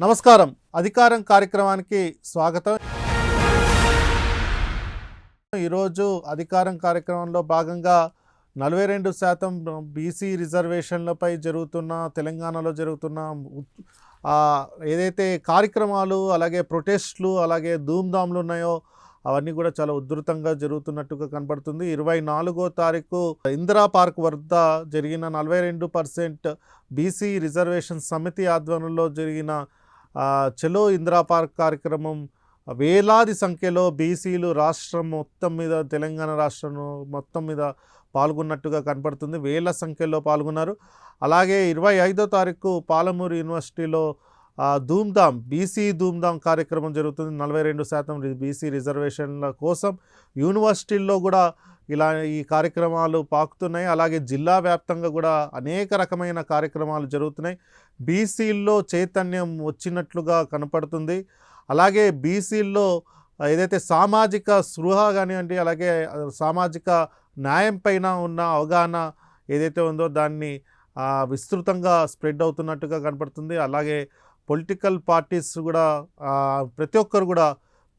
నమస్కారం. అధికారం కార్యక్రమానికి స్వాగతం. ఈరోజు అధికారం కార్యక్రమంలో భాగంగా నలభై రెండు శాతం బీసీ రిజర్వేషన్లపై జరుగుతున్న తెలంగాణలో జరుగుతున్న ఏదైతే కార్యక్రమాలు అలాగే ప్రొటెస్ట్లు అలాగే ధూమ్ధామ్లు ఉన్నాయో అవన్నీ కూడా చాలా ఉధృతంగా జరుగుతున్నట్టుగా కనబడుతుంది. ఇరవై నాలుగో తారీఖు ఇందిరా పార్క్ వద్ద జరిగిన నలభై రెండు పర్సెంట్ బీసీ రిజర్వేషన్ సమితి ఆధ్వర్యంలో జరిగిన చలో ఇందిరా పార్క్ కార్యక్రమం వేలాది సంఖ్యలో బీసీలు రాష్ట్రం మొత్తం మీద తెలంగాణ రాష్ట్రం మొత్తం మీద పాల్గొన్నట్టుగా కనపడుతుంది. వేల సంఖ్యలో పాల్గొన్నారు. అలాగే ఇరవై ఐదో తారీఖు పాలమూరు యూనివర్సిటీలో ధూమ్ధామ్ బీసీ ధూమ్ధామ్ కార్యక్రమం జరుగుతుంది. నలభై రెండు శాతం బీసీ రిజర్వేషన్ల కోసం యూనివర్సిటీల్లో కూడా ఇలా ఈ కార్యక్రమాలు పాకుతున్నాయి. అలాగే జిల్లా వ్యాప్తంగా కూడా అనేక రకమైన కార్యక్రమాలు జరుగుతున్నాయి. బీసీల్లో చైతన్యం వచ్చినట్లుగా కనపడుతుంది. అలాగే బీసీల్లో ఏదైతే సామాజిక స్పృహ కానివ్వండి అలాగే సామాజిక న్యాయం పైన ఉన్న అవగాహన ఏదైతే ఉందో దాన్ని విస్తృతంగా స్ప్రెడ్ అవుతున్నట్టుగా కనపడుతుంది. అలాగే పొలిటికల్ పార్టీస్ కూడా ప్రతి ఒక్కరు కూడా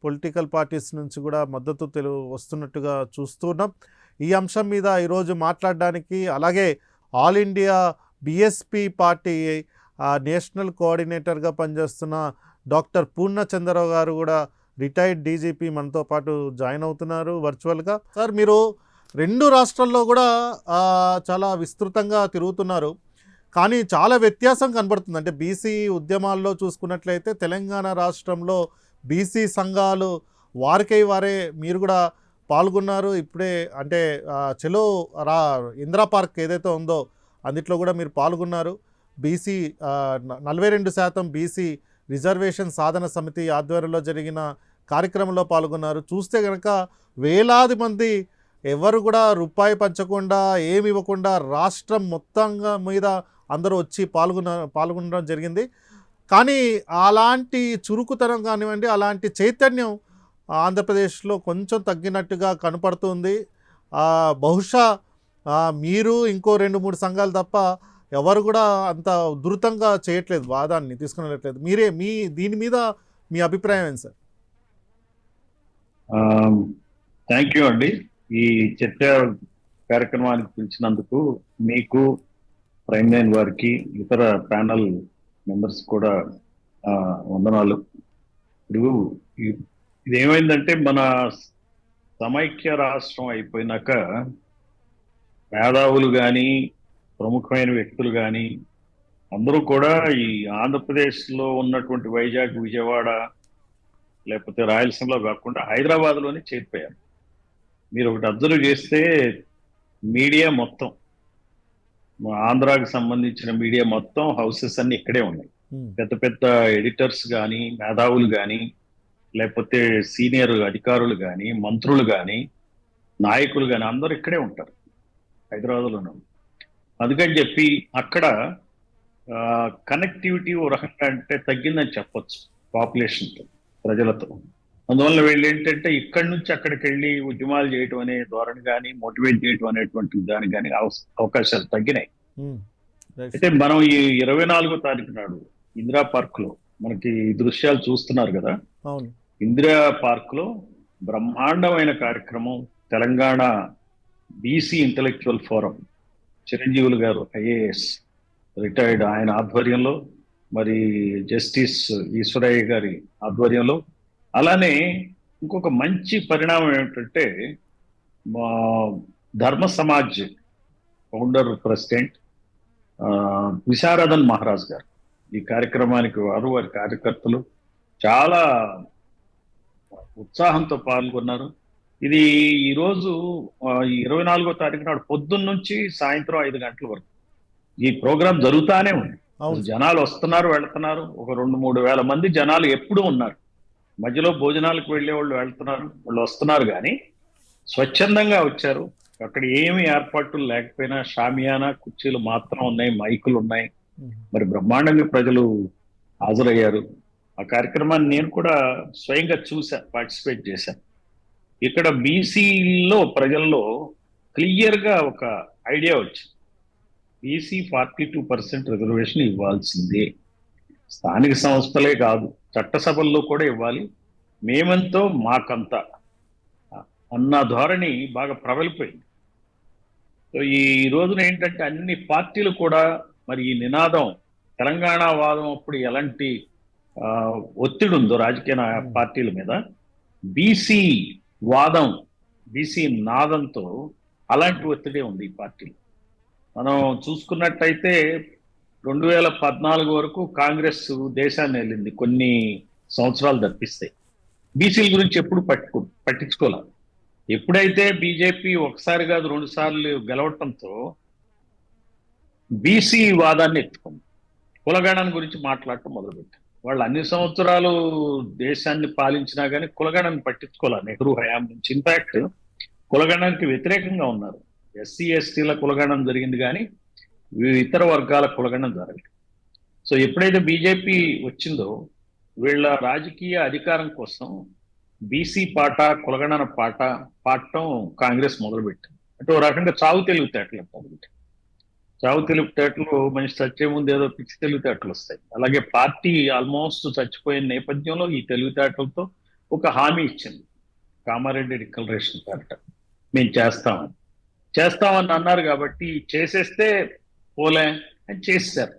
పొలిటికల్ పార్టీస్ నుంచి కూడా మద్దతు తెలు వస్తున్నట్టుగా చూస్తున్నాం. ఈ అంశం మీద ఈరోజు మాట్లాడడానికి అలాగే all India BSP party national కోఆర్డినేటర్గా పనిచేస్తున్న డాక్టర్ పూర్ణచంద్రరావు గారు కూడా రిటైర్డ్ డీజీపీ మనతో పాటు జాయిన్ అవుతున్నారు వర్చువల్గా. సార్ మీరు రెండు రాష్ట్రాల్లో కూడా చాలా విస్తృతంగా తిరుగుతున్నారు. కానీ చాలా వ్యత్యాసం కనబడుతుంది. అంటే బీసీ ఉద్యమాల్లో చూసుకున్నట్లయితే తెలంగాణ రాష్ట్రంలో బీసీ సంఘాలు వారికై వారే మీరు కూడా పాల్గొన్నారు. ఇప్పుడే అంటే చెలో రా ఇందిరా పార్క్ ఏదైతే ఉందో అందుట్లో కూడా మీరు పాల్గొన్నారు. బీసీ నలభై రెండు శాతం బీసీ రిజర్వేషన్ సాధన సమితి ఆధ్వర్యంలో జరిగిన కార్యక్రమంలో పాల్గొన్నారు. చూస్తే కనుక వేలాది మంది ఎవరు కూడా రూపాయి పంచకుండా ఏమి ఇవ్వకుండా రాష్ట్రం మొత్తంగా మీద అందరూ వచ్చి పాల్గొన్న పాల్గొనడం జరిగింది. కానీ అలాంటి చురుకుతనం కానివ్వండి అలాంటి చైతన్యం ఆంధ్రప్రదేశ్లో కొంచెం తగ్గినట్టుగా కనపడుతుంది. బహుశా మీరు ఇంకో రెండు మూడు సంఘాలు తప్ప ఎవరు కూడా అంత ఉధృతంగా చేయట్లేదు వాదాన్ని తీసుకునేట్లేదు మీరే మీ దీని మీద మీ అభిప్రాయం ఏంటి సార్? థ్యాంక్ యూ అండి. ఈ చర్చ కార్యక్రమానికి పిలిచినందుకు మీకు ప్రైమ్ లైన్ వారికి ఇతర ప్యానల్ మెంబర్స్ కూడా వందనాలు. ఇప్పుడు ఇదేమైందంటే ఇది ఏమైందంటే మన సమైక్య రాష్ట్రం అయిపోయినాక మేధావులు కానీ ప్రముఖమైన వ్యక్తులు కానీ అందరూ కూడా ఈ ఆంధ్రప్రదేశ్లో ఉన్నటువంటి వైజాగ్ విజయవాడ లేకపోతే రాయలసీమలో కాకుండా హైదరాబాద్లోనే చేరిపోయారు. మీరు ఒకటి అబ్జర్వ్ చేస్తే మీడియా మొత్తం ఆంధ్రాకి సంబంధించిన మీడియా మొత్తం హౌసెస్ అన్ని ఇక్కడే ఉన్నాయి. ఉమ్, పెద్ద పెద్ద ఎడిటర్స్ కానీ మేధావులు కానీ లేకపోతే సీనియర్ అధికారులు కానీ మంత్రులు కానీ నాయకులు కానీ అందరూ ఇక్కడే ఉంటారు. హైదరాబాద్లోనే. అందుకని చెప్పి అక్కడ కనెక్టివిటీ ఓ రకంగా అంటే తగ్గిందని చెప్పొచ్చు పాపులేషన్తో ప్రజలతో. అందువల్ల వీళ్ళు ఏంటంటే ఇక్కడి నుంచి అక్కడికి వెళ్ళి ఉద్యమాలు చేయటం అనే ధోరణి కానీ మోటివేట్ చేయటం అనేటువంటి దానికి కానీ అవ- అవకాశాలు తగ్గినాయి. రైట్. అయితే మనం ఈ ఇరవై నాలుగో తారీఖు నాడు ఇందిరా పార్క్లో మనకి ఈ దృశ్యాలు చూస్తున్నారు కదా? ఇందిరా పార్క్లో బ్రహ్మాండమైన కార్యక్రమం Telangana BC intellectual forum. Chiranjeevulu గారు ఐఏఎస్ రిటైర్డ్ ఆయన ఆధ్వర్యంలో మరి జస్టిస్ ఈశ్వరయ్య గారి ఆధ్వర్యంలో అలానే ఇంకొక మంచి పరిణామం ఏమిటంటే మా ధర్మ సమాజ్ ఫౌండర్ ప్రెసిడెంట్ విశారదన్ మహారాజ్ గారు. ఈ కార్యక్రమానికి వారు వారి కార్యకర్తలు చాలా ఉత్సాహంతో పాల్గొన్నారు. ఇది ఈరోజు ఇరవై నాలుగో తారీఖు నాడు పొద్దున్న నుంచి సాయంత్రం ఐదు గంటల వరకు. ఈ ప్రోగ్రాం జరుగుతానే ఉంది. జనాలు వస్తున్నారు వెళ్తున్నారు. ఒక రెండు మూడు వేల మంది జనాలు ఎప్పుడూ ఉన్నారు. మధ్యలో భోజనాలకు వెళ్ళే వాళ్ళు వెళ్తున్నారు వాళ్ళు వస్తున్నారు కానీ స్వచ్ఛందంగా వచ్చారు. అక్కడ ఏమి ఏర్పాట్లు లేకపోయినా షామియానా కుర్చీలు మాత్రం ఉన్నాయి మైకులు ఉన్నాయి. మరి బ్రహ్మాండంగా ప్రజలు హాజరయ్యారు. ఆ కార్యక్రమాన్ని నేను కూడా స్వయంగా చూసా పార్టిసిపేట్ చేశాను. ఇక్కడ బీసీలో ప్రజల్లో క్లియర్గా ఒక ఐడియా వచ్చింది. BC forty two percent reservation ఇవ్వాల్సిందే. స్థానిక సంస్థలే కాదు చట్టసభల్లో కూడా ఇవ్వాలి. మేమెంతో మాకంత. అన్న ధోరణి బాగా ప్రబలిపోయింది. సో ఈ రోజున ఏంటంటే అన్ని పార్టీలు కూడా మరి ఈ నినాదం తెలంగాణ వాదం అప్పుడు ఎలాంటి ఒత్తిడి ఉందో రాజకీయ పార్టీల మీద బీసీ వాదం బీసీ నాదంతో అలాంటి ఒత్తిడే ఉంది ఈ పార్టీలు. మనం చూసుకున్నట్టయితే రెండు వేల పద్నాలుగు వరకు కాంగ్రెస్ దేశాన్ని వెళ్ళింది. కొన్ని సంవత్సరాలు తప్పిస్తాయి. బీసీల గురించి ఎప్పుడు పట్టుకు పట్టించుకోలే. ఎప్పుడైతే బీజేపీ ఒకసారి కాదు రెండు సార్లు గెలవటంతో బీసీ వాదాన్ని ఎత్తుకుంది. కులగణన గురించి మాట్లాడటం మొదలుపెట్టారు. వాళ్ళు అన్ని సంవత్సరాలు దేశాన్ని పాలించినా కానీ కులగణను పట్టించుకోలే. నెహ్రూ హయాం నుంచి. ఇన్ఫాక్ట్ కులగణానికి వ్యతిరేకంగా ఉన్నారు. ఎస్సీ ఎస్టీల కులగణం జరిగింది కానీ ఇతర వర్గాల కులగణం జరగదు సో ఎప్పుడైతే బీజేపీ వచ్చిందో వీళ్ళ రాజకీయ అధికారం కోసం బీసీ పాట కులగణన పాట పాడటం కాంగ్రెస్ మొదలుపెట్టింది. అంటే ఓ రకంగా చావు తెలివితేటలు మొదలుపెట్టింది చావు తెలివితేటలు మనిషి చచ్చే ముందు ఏదో పిచ్చి తెలివితేటలు వస్తాయి. అలాగే పార్టీ ఆల్మోస్ట్ చచ్చిపోయిన నేపథ్యంలో ఈ తెలివితేటలతో ఒక హామీ ఇచ్చింది. కామారెడ్డి డిక్లరేషన్ పేరట. మేము చేస్తామని. చేస్తామని అన్నారు కాబట్టి చేసేస్తే పోలే అని చేశారు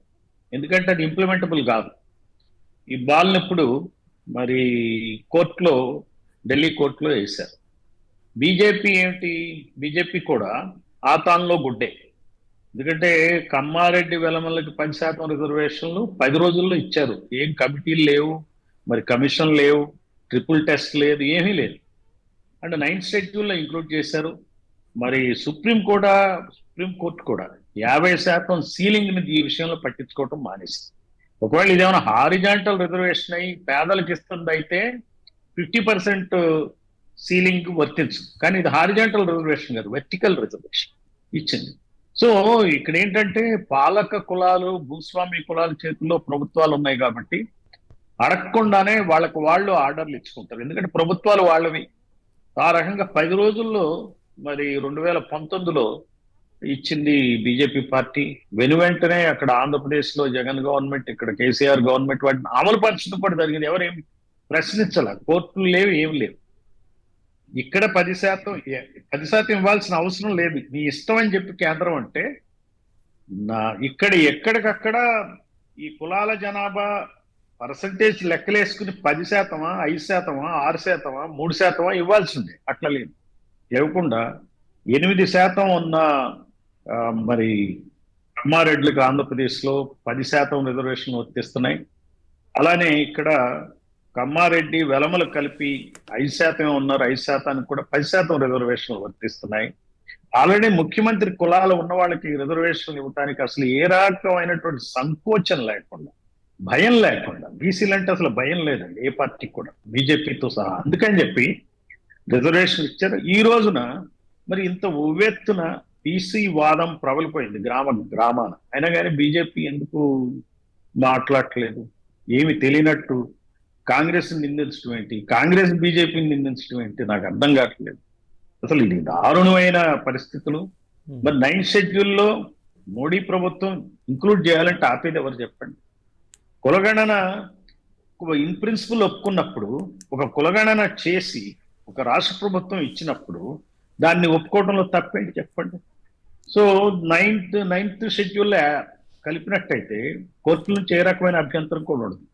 ఎందుకంటే అది ఇంప్లిమెంటబుల్ కాదు. ఈ బాల్నప్పుడు మరి కోర్టులో ఢిల్లీ కోర్టులో వేశారు. బీజేపీ ఏంటి బీజేపీ కూడా ఆతాన్లో గుడ్డే. ఎందుకంటే కమ్మారెడ్డి వెలమల్లకి పది శాతం రిజర్వేషన్లు పది రోజుల్లో ఇచ్చారు. ఏం కమిటీలు లేవు మరి కమిషన్ లేవు ట్రిపుల్ టెస్ట్ లేదు ఏమీ లేదు. అండ్ నైన్త్ షెడ్యూల్లో ఇంక్లూడ్ చేశారు. మరి సుప్రీం కూడా సుప్రీం కోర్టు కూడా యాభై శాతం సీలింగ్ని ఈ విషయంలో పట్టించుకోవటం మానేసింది ఒకవేళ ఇదేమైనా హారిజాంటల్ రిజర్వేషన్ అయి పేదలకు ఇస్తుంది అయితే ఫిఫ్టీ పర్సెంట్ సీలింగ్ వర్తించు. కానీ ఇది హారిజాంటల్ రిజర్వేషన్ కాదు వెర్టికల్ రిజర్వేషన్ ఇచ్చింది. సో ఇక్కడ ఏంటంటే పాలక కులాలు భూస్వామి కులాల చేతుల్లో ప్రభుత్వాలు ఉన్నాయి కాబట్టి అడగకుండానే వాళ్ళకు వాళ్ళు ఆర్డర్లు ఇచ్చుకుంటారు. ఎందుకంటే ప్రభుత్వాలు వాళ్ళవి. ఆ రకంగా పది రోజుల్లో మరి రెండు వేల పంతొమ్మిదిలో ఇచ్చింది బీజేపీ పార్టీ. వెను వెంటనే అక్కడ ఆంధ్రప్రదేశ్లో జగన్ గవర్నమెంట్ ఇక్కడ కేసీఆర్ గవర్నమెంట్ వాటిని అమలు పరచడం కూడా జరిగింది. ఎవరేం ప్రశ్నించాల? కోర్టులు లేవు ఏం లేవు. ఇక్కడ పది శాతం పది శాతం ఇవ్వాల్సిన అవసరం లేదు. నీ ఇష్టం అని చెప్పి కేంద్రం అంటే నా ఇక్కడ ఎక్కడికక్కడ ఈ కులాల జనాభా పర్సంటేజ్ లెక్కలేసుకుని పది శాతమా ఐదు శాతమా ఆరు శాతమా మూడు శాతమా ఇవ్వాల్సిందే. అట్లా లేదు. ఇవ్వకుండా ఎనిమిది శాతం ఉన్న మరి అమ్మారెడ్లకు ఆంధ్రప్రదేశ్లో పది శాతం రిజర్వేషన్ వర్తిస్తున్నాయి. అలానే ఇక్కడ కమ్మారెడ్డి వెలమలు కలిపి ఐదు శాతమే ఉన్నారు. ఐదు శాతానికి కూడా పది శాతం రిజర్వేషన్లు వర్తిస్తున్నాయి. ఆల్రెడీ ముఖ్యమంత్రి కులాలు ఉన్న వాళ్ళకి రిజర్వేషన్లు ఇవ్వడానికి అసలు ఏ రకమైనటువంటి సంకోచం లేకుండా భయం లేకుండా బీసీలు అంటే అసలు భయం లేదండి ఏ పార్టీకి కూడా బీజేపీతో సహా. అందుకని చెప్పి రిజర్వేషన్ ఇచ్చారు. ఈ రోజున మరి ఇంత ఉవ్వెత్తున బీసీ వాదం ప్రబలిపోయింది గ్రామ గ్రామాన. అయినా కానీ బీజేపీ ఎందుకు మాట్లాడట్లేదు? ఏమి తెలియనట్టు కాంగ్రెస్ నిందించడం ఏంటి కాంగ్రెస్ బీజేపీని నిందించడం ఏంటి నాకు అర్థం కావట్లేదు. అసలు ఇది దారుణమైన పరిస్థితులు. మరి నైన్త్ షెడ్యూల్లో మోడీ ప్రభుత్వం ఇంక్లూడ్ చేయాలంటే ఆపేది ఎవరు చెప్పండి? కులగణన ఇన్ ప్రిన్సిపల్ ఒప్పుకున్నప్పుడు ఒక కులగణన చేసి ఒక రాష్ట్ర ప్రభుత్వం ఇచ్చినప్పుడు దాన్ని ఒప్పుకోవడంలో తప్పేంటి చెప్పండి? సో నైన్త్ నైన్త్ షెడ్యూల్ కలిపినట్టయితే కోర్టు నుంచి ఏ రకమైన అభ్యంతరం కూడా ఉండదు.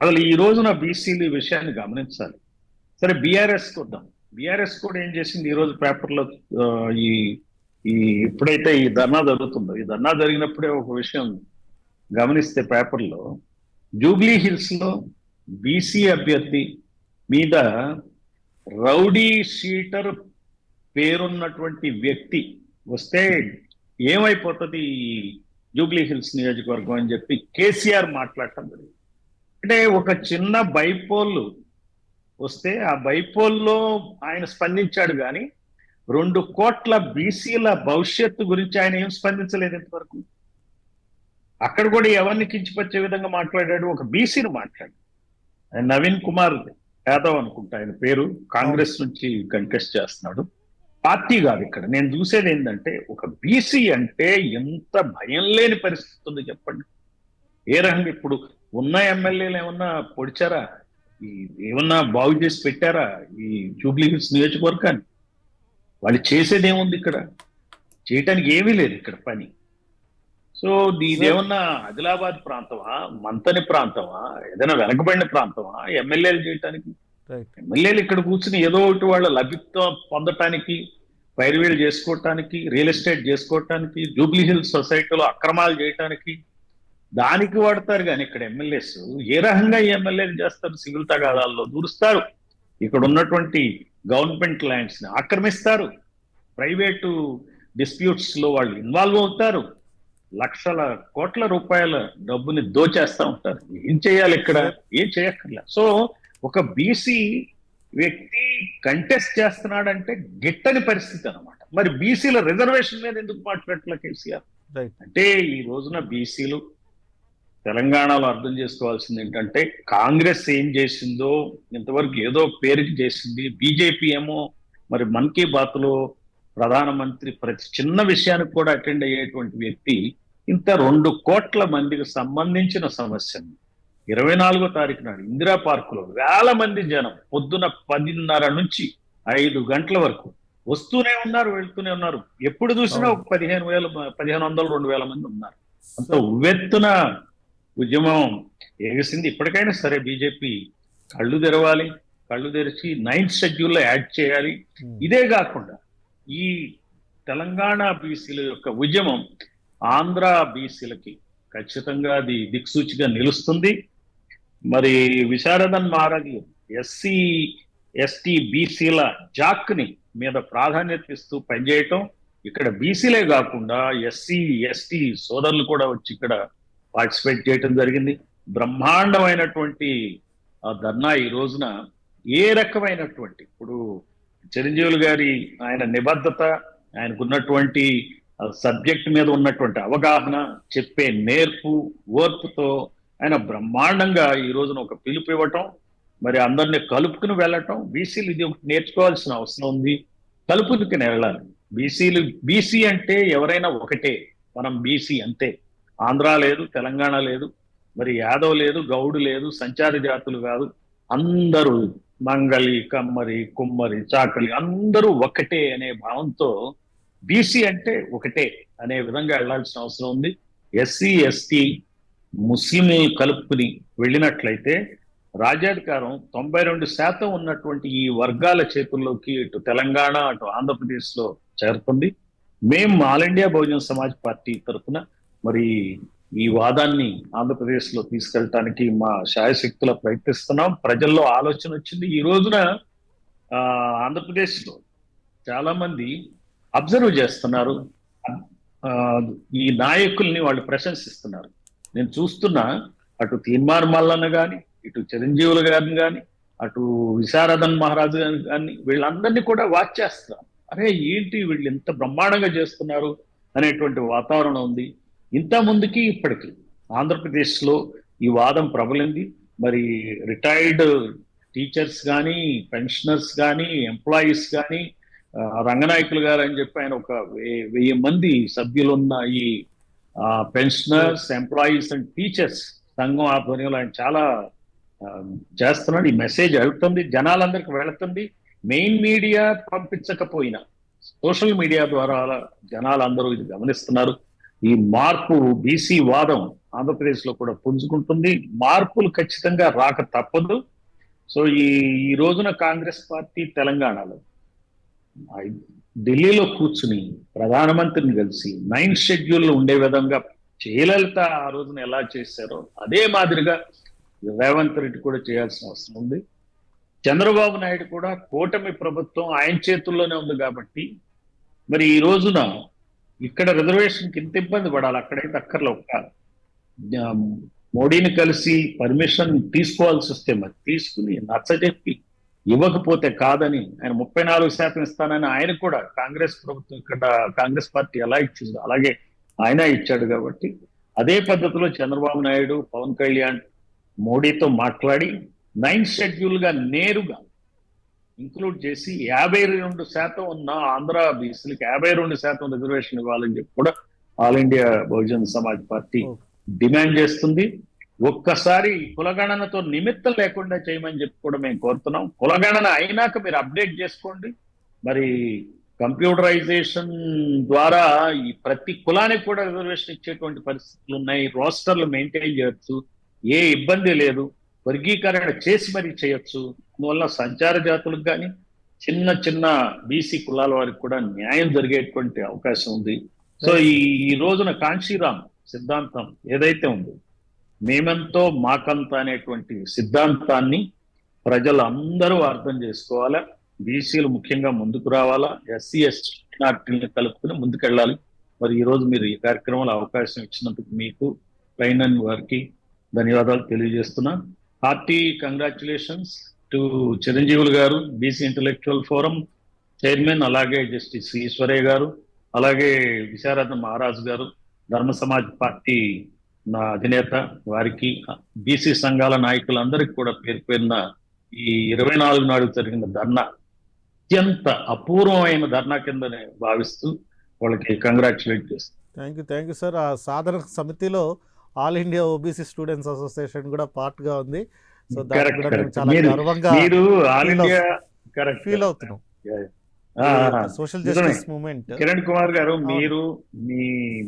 అసలు ఈ రోజున బీసీలు ఈ విషయాన్ని గమనించాలి. సరే బీఆర్ఎస్ చూద్దాం. బీఆర్ఎస్ కూడా ఏం చేసింది? ఈ రోజు పేపర్లో ఈ ఈ ఎప్పుడైతే ఈ ధర్నా జరుగుతుందో ఈ ధర్నా జరిగినప్పుడే ఒక విషయం గమనిస్తే పేపర్లో జూబ్లీ హిల్స్లో బీసీ అభ్యర్థి మీద రౌడీ షీటర్ పేరున్నటువంటి వ్యక్తి వస్తే ఏమైపోతుంది ఈ జూబ్లీ హిల్స్ నియోజకవర్గం అని చెప్పి కేసీఆర్ మాట్లాడటం జరిగింది. అంటే ఒక చిన్న బైపోల్ వస్తే ఆ బైపోల్లో ఆయన స్పందించాడు కానీ రెండు కోట్ల బీసీల భవిష్యత్తు గురించి ఆయన ఏం స్పందించలేదు ఇంతవరకు. అక్కడ కూడా ఎవరిని కించిపచ్చే విధంగా మాట్లాడాడు? ఒక బీసీని మాట్లాడు నవీన్ కుమార్ యాదవ్ అనుకుంటా ఆయన పేరు. కాంగ్రెస్ నుంచి కంటెస్ట్ చేస్తున్నాడు. పార్టీ కాదు ఇక్కడ. నేను చూసేది ఏంటంటే ఒక బీసీ అంటే ఎంత భయం లేని పరిస్థితి ఉంది చెప్పండి. ఏ రకంగా ఇప్పుడు ఉన్న ఎమ్మెల్యేలు ఏమన్నా పొడిచారా? ఈ ఏమన్నా బాగు చేసి పెట్టారా ఈ జూబ్లీ హిల్స్ నియోజకవర్గాన్ని? వాళ్ళు చేసేది ఏముంది ఇక్కడ? చేయటానికి ఏమీ లేదు ఇక్కడ పని. సో దీదేమన్నా ఆదిలాబాద్ ప్రాంతమా? మంతని ప్రాంతమా? ఏదైనా వెనకబడిన ప్రాంతమా? ఎమ్మెల్యేలు చేయటానికి ఎమ్మెల్యేలు ఇక్కడ కూర్చుని ఏదో ఒకటి వాళ్ళ లభిత్వం పొందటానికి పైరువేలు చేసుకోవటానికి రియల్ ఎస్టేట్ చేసుకోవటానికి జూబ్లీ హిల్స్ సొసైటీలో అక్రమాలు చేయటానికి దానికి వాడతారు కానీ ఇక్కడ ఎమ్మెల్యేస్ ఏ రకంగా ఈ ఎమ్మెల్యేలు చేస్తారు? సివిల్ తగాదాల్లో దూరుస్తారు. ఇక్కడ ఉన్నటువంటి గవర్నమెంట్ ల్యాండ్స్ని ఆక్రమిస్తారు. ప్రైవేటు డిస్ప్యూట్స్లో వాళ్ళు ఇన్వాల్వ్ అవుతారు. లక్షల కోట్ల రూపాయల డబ్బుని దోచేస్తా ఉంటారు. ఏం చేయాలి ఇక్కడ? ఏం చేయక్కర్లే? సో ఒక బీసీ వ్యక్తి కంటెస్ట్ చేస్తున్నాడంటే గిట్టని పరిస్థితి అన్నమాట. మరి బీసీల రిజర్వేషన్ మీద ఎందుకు మాట్లాడట్లే కేసీఆర్? అంటే ఈ రోజున బీసీలు తెలంగాణలో అర్థం చేసుకోవాల్సింది ఏంటంటే కాంగ్రెస్ ఏం చేసిందో ఇంతవరకు ఏదో పేరుకి చేసింది బీజేపీ ఏమో మరి మన్ కీ బాత్లో ప్రధానమంత్రి ప్రతి చిన్న విషయానికి కూడా అటెండ్ అయ్యేటువంటి వ్యక్తి ఇంత రెండు కోట్ల మందికి సంబంధించిన సమస్యను ఇరవై నాలుగో తారీఖు నాడు ఇందిరా పార్కులో వేల మంది జనం పొద్దున పదిన్నర నుంచి ఐదు గంటల వరకు వస్తూనే ఉన్నారు వెళ్తూనే ఉన్నారు. ఎప్పుడు చూసినా ఒక పదిహేను వేల పదిహేను వందల రెండు వేల మంది ఉన్నారు. అంత ఉవ్వెత్తున ఉద్యమం ఎగిసింది. ఇప్పటికైనా సరే బీజేపీ కళ్ళు తెరవాలి కళ్ళు తెరిచి నైన్త్ షెడ్యూల్లో యాడ్ చేయాలి. ఇదే కాకుండా ఈ తెలంగాణ బీసీల యొక్క ఉద్యమం ఆంధ్ర బీసీలకి ఖచ్చితంగా అది దిక్సూచిగా నిలుస్తుంది. మరి విశారదన్ మహారాజు ఎస్సీ ఎస్టీ బీసీల జాక్ని మీద ప్రాధాన్యత ఇస్తూ పనిచేయటం. ఇక్కడ బీసీలే కాకుండా ఎస్సీ ఎస్టీ సోదరులు కూడా వచ్చి ఇక్కడ పార్టిసిపేట్ చేయటం జరిగింది. బ్రహ్మాండమైనటువంటి ఆ ధర్నా ఈ రోజున ఏ రకమైనటువంటి ఇప్పుడు చిరంజీవులు గారి ఆయన నిబద్ధత ఆయనకున్నటువంటి సబ్జెక్ట్ మీద ఉన్నటువంటి అవగాహన చెప్పే నేర్పు ఓర్పుతో ఆయన బ్రహ్మాండంగా ఈ రోజున ఒక పిలుపు ఇవ్వటం మరి అందరిని కలుపుకుని వెళ్ళటం బీసీలు ఇది ఒకటి నేర్చుకోవాల్సిన అవసరం ఉంది. కలుపుకుని వెళ్ళాలి. బీసీలు బీసీ అంటే ఎవరైనా ఒకటే. మనం బీసీ అంతే. ఆంధ్ర లేదు తెలంగాణ లేదు మరి యాదవ్ లేదు గౌడు లేదు సంచార జాతులు కాదు. అందరూ మంగళి కమ్మరి కుమ్మరి చాకలి అందరూ ఒకటే అనే భావంతో బీసీ అంటే ఒకటే అనే విధంగా వెళ్ళాల్సిన అవసరం ఉంది. ఎస్సీ ఎస్టీ ముస్లిం కలుపుకుని వెళ్ళినట్లయితే రాజ్యాధికారం తొంభై రెండు శాతం ఉన్నటువంటి ఈ వర్గాల చేతుల్లోకి ఇటు తెలంగాణ అటు ఆంధ్రప్రదేశ్లో చేరుతుంది మేము all India Bahujan Samaj party తరఫున మరి ఈ వాదాన్ని ఆంధ్రప్రదేశ్లో తీసుకెళ్ళటానికి మా శాయశక్తుల ప్రయత్నిస్తున్నాం. ప్రజల్లో ఆలోచన వచ్చింది. ఈ రోజున ఆంధ్రప్రదేశ్లో చాలామంది చాలా మంది అబ్జర్వ్ చేస్తున్నారు. ఈ నాయకుల్ని వాళ్ళు ప్రశంసిస్తున్నారు. నేను చూస్తున్నా అటు తీన్మార్ మల్లన్న గాని ఇటు చిరంజీవులు గారిని గాని అటు విశారదన్ మహారాజు గారిని కానీ వీళ్ళందరినీ కూడా వాచ్ చేస్తాను అరే ఏంటి వీళ్ళు ఇంత బ్రహ్మాండంగా చేస్తున్నారు అనేటువంటి వాతావరణం ఉంది. ఇంత ముందుకి ఇప్పటికి ఆంధ్రప్రదేశ్లో ఈ వాదం ప్రబలింది. మరి రిటైర్డ్ టీచర్స్ కానీ పెన్షనర్స్ కానీ ఎంప్లాయీస్ కానీ రంగనాయకులు గారు అని చెప్పి ఆయన ఒక వెయ్యి- వెయ్యి మంది సభ్యులున్న ఈ పెన్షనర్స్ ఎంప్లాయీస్ అండ్ టీచర్స్ సంఘం ఆధ్వర్యంలో ఆయన చాలా చేస్తున్నాడు. ఈ మెసేజ్ వెళ్తుంది జనాలందరికి వెళుతుంది. మెయిన్ మీడియా పంపించకపోయినా సోషల్ మీడియా ద్వారా జనాలందరూ ఇది గమనిస్తున్నారు. ఈ మార్పు బీసీ వాదం ఆంధ్రప్రదేశ్లో కూడా పుంజుకుంటుంది. మార్పులు ఖచ్చితంగా రాక తప్పదు. సో ఈ ఈ రోజున కాంగ్రెస్ పార్టీ తెలంగాణలో ఢిల్లీలో కూర్చుని ప్రధానమంత్రిని కలిసి నైన్ షెడ్యూల్లో ఉండే విధంగా జయలలిత ఆ రోజున ఎలా చేశారో అదే మాదిరిగా రేవంత్ రెడ్డి కూడా చేయాల్సిన అవసరం ఉంది. చంద్రబాబు నాయుడు కూడా కూటమి ప్రభుత్వం ఆయన చేతుల్లోనే ఉంది కాబట్టి మరి ఈ రోజున ఇక్కడ రిజర్వేషన్కి ఇంత ఇబ్బంది పడాలి. అక్కడైతే అక్కర్లో ఒక మోడీని కలిసి పర్మిషన్ తీసుకోవాల్సి వస్తే మరి తీసుకుని నచ్చజెప్పి ఇవ్వకపోతే కాదని ఆయన ముప్పై నాలుగు శాతం ఇస్తానని ఆయన కూడా కాంగ్రెస్ ప్రభుత్వం ఇక్కడ కాంగ్రెస్ పార్టీ ఎలా ఇచ్చిందో అలాగే ఆయన ఇచ్చాడు కాబట్టి అదే పద్ధతిలో చంద్రబాబు నాయుడు పవన్ కళ్యాణ్ మోడీతో మాట్లాడి నైన్ షెడ్యూల్గా నేరుగా ఇంక్లూడ్ చేసి యాభై రెండు శాతం ఉన్న ఆంధ్ర బీసీలకు యాభై రెండు శాతం రిజర్వేషన్ ఇవ్వాలని చెప్పి కూడా all India Bahujan Samaj party demand చేస్తుంది. ఒక్కసారి కులగణనతో నిమిత్తం లేకుండా చేయమని చెప్పి కూడా మేము కోరుతున్నాం. కులగణన అయినాక మీరు అప్డేట్ చేసుకోండి. మరి కంప్యూటరైజేషన్ ద్వారా ఈ ప్రతి కులానికి కూడా రిజర్వేషన్ ఇచ్చేటువంటి పరిస్థితులు ఉన్నాయి. రోస్టర్లు మెయింటైన్ చేయొచ్చు. ఏ ఇబ్బంది లేదు. వర్గీకరణ చేసి మరీ చేయొచ్చు. అందువల్ల సంచార జాతులకు కానీ చిన్న చిన్న బీసీ కులాల వారికి కూడా న్యాయం జరిగేటువంటి అవకాశం ఉంది. సో ఈ ఈ రోజున కాంశీరామ్ సిద్ధాంతం ఏదైతే ఉందో మేమెంతో మాకంత అనేటువంటి సిద్ధాంతాన్ని ప్రజలందరూ అర్థం చేసుకోవాలా? బీసీలు ముఖ్యంగా ముందుకు రావాలా? ఎస్సీ ఎస్టీ మైనార్టీని కలుపుకుని ముందుకెళ్ళాలి. మరి ఈరోజు మీరు ఈ కార్యక్రమంలో అవకాశం ఇచ్చినందుకు మీకు లైన్ అండ్ వారికి ధన్యవాదాలు తెలియజేస్తున్నా. హార్టీ కంగ్రాచులేషన్స్ టు చిరంజీవులు గారు బీసీ ఇంటలెక్చువల్ ఫోరం చైర్మన్ అలాగే జస్టిస్ ఈశ్వరయ్య గారు అలాగే విశారద మహారాజ్ గారు ధర్మ సమాజ్ పార్టీ నా అధినేత వారికి బీసీ సంఘాల నాయకులందరికీ కూడా పేరు పేరున ఈ ఇరవై నాలుగు నాడు జరిగిన ధర్నా అత్యంత అపూర్వమైన ధర్నా కిందనే భావిస్తూ వాళ్ళకి కంగ్రాచులేట్ చేస్తాను thank you thank you sir. ఆ సాధన సమితిలో all India OBC students association కూడా part గా ఉంది. సో దానికి కూడా. చాలా గర్వంగా మీరు ఆల్ ఇండియా కరెక్ట్ ఫీల్ అవుతున్నాం. Social. Justice movement Kiran Kumar గారు మీరు మీ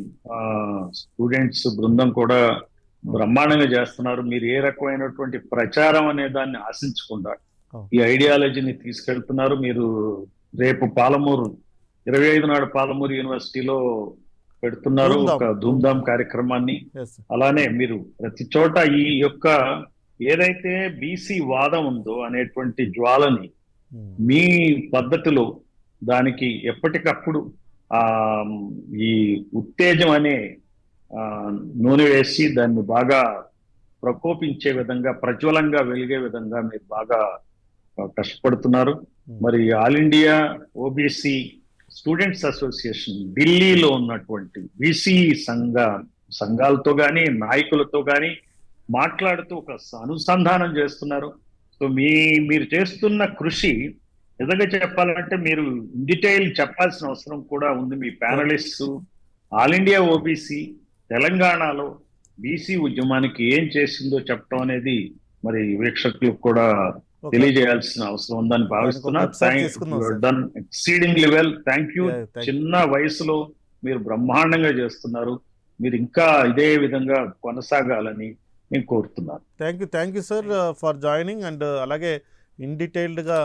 స్టూడెంట్స్ బృందం కూడా బ్రహ్మాండంగా చేస్తున్నారు. మీరు ఏ రకమైనటువంటి ప్రచారం అనే దాన్ని ఆశించకుండా. ఈ ఐడియాలజీని తీసుకెళ్తున్నారు. మీరు రేపు పాలమూరు ఇరవై ఐదు నాడు పాలమూరు యూనివర్సిటీలో పెడుతున్నారు. ఒక ధూమ్ధామ్ కార్యక్రమాన్ని. అలానే మీరు ప్రతి చోట ఈ యొక్క ఏదైతే బీసీ వాదం ఉందో అనేటువంటి జ్వాలని మీ పద్ధతిలో దానికి ఎప్పటికప్పుడు ఆ ఈ ఉత్తేజం అనే నూనె వేసి దాన్ని బాగా ప్రకోపించే విధంగా ప్రజ్వలంగా వెలిగే విధంగా మీరు బాగా కష్టపడుతున్నారు. మరి all India OBC students association ఢిల్లీలో ఉన్నటువంటి బీసీ సంఘ సంఘాలతో గాని నాయకులతో గాని మాట్లాడుతూ ఒక అనుసంధానం చేస్తున్నారు. సో మీ మీరు చేస్తున్న కృషి నిజంగా చెప్పాలంటే మీరు డీటెయిల్ చెప్పాల్సిన అవసరం కూడా ఉంది. మీ ప్యానలిస్ట్ ఆల్ ఇండియా ఓబీసీ తెలంగాణలో బీసీ ఉద్యమానికి ఏం చేసిందో చెప్పడం అనేది మరి వీక్షకులకు కూడా. తెలియజేయాల్సిన అవసరం ఉందని భావిస్తున్నా. దానికి ఒక website తీసుకుందాం, sir. Done exceeding level thank you. చిన్న వయసులో మీరు బ్రహ్మాండంగా చేస్తున్నారు. మీరు ఇంకా ఇదే విధంగా కొనసాగాలని నేను కోరుతున్నాను. Thank you thank you sir for joining and అలాగే ఇన్ డీటెయిల్డ్గా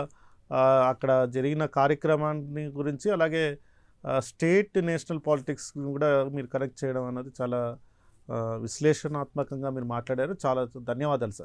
అక్కడ జరిగిన కార్యక్రమాన్ని గురించి అలాగే స్టేట్ నేషనల్ పాలిటిక్స్ కూడా మీరు కనెక్ట్ చేయడం అన్నది చాలా విశ్లేషణాత్మకంగా మీరు మాట్లాడారు. చాలా ధన్యవాదాలు సార్.